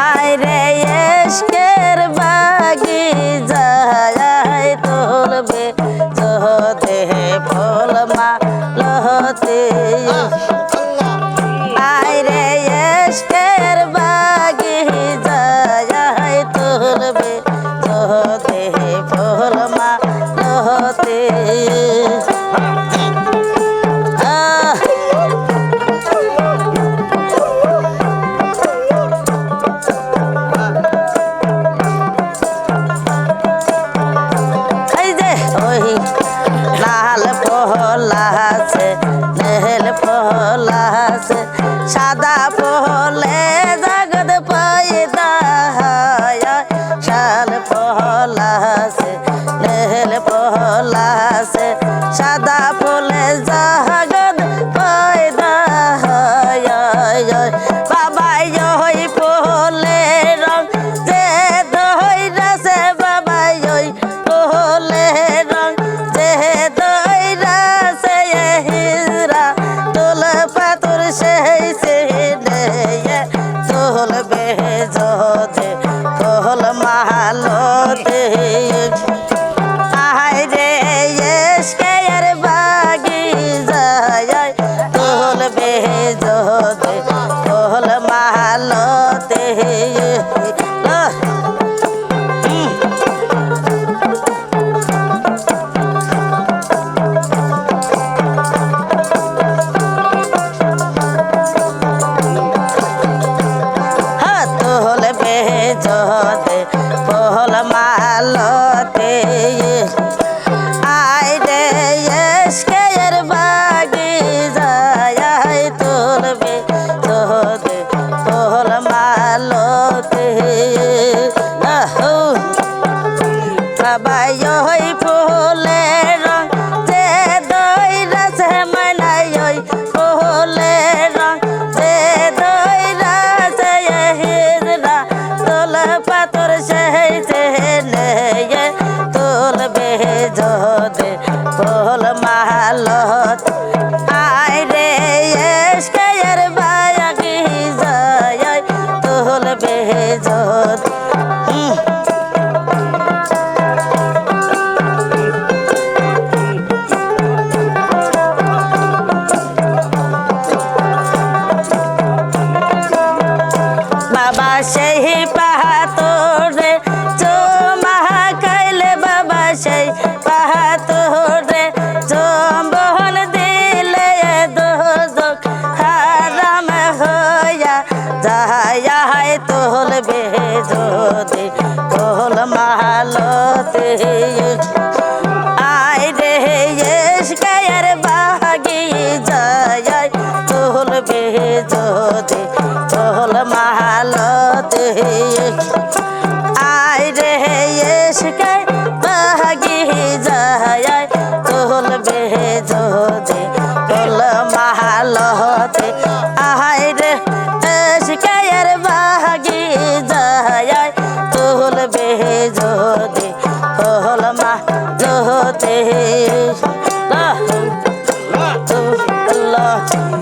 আয় রে এসকের বাগি? যায় তুলবে জহতে ফল মা লহতে আয় রে এসকের বাগি যায় তুলবে জহতে সবাই ওই ফুলের রং যে দই রসে মনাই, ওই ফুলের রং যে দই রসে হিজরা তোল পাতর সেই নেয়ে, তোল বেজতে ফুল মালত বাবা সেই আয় রে এসকায় বাগি যায় তোল বেজতে তোল মালতে। আয় রে এসকায়ার বাগি যায় তোল বেজতে তোল মা আল্লাহ।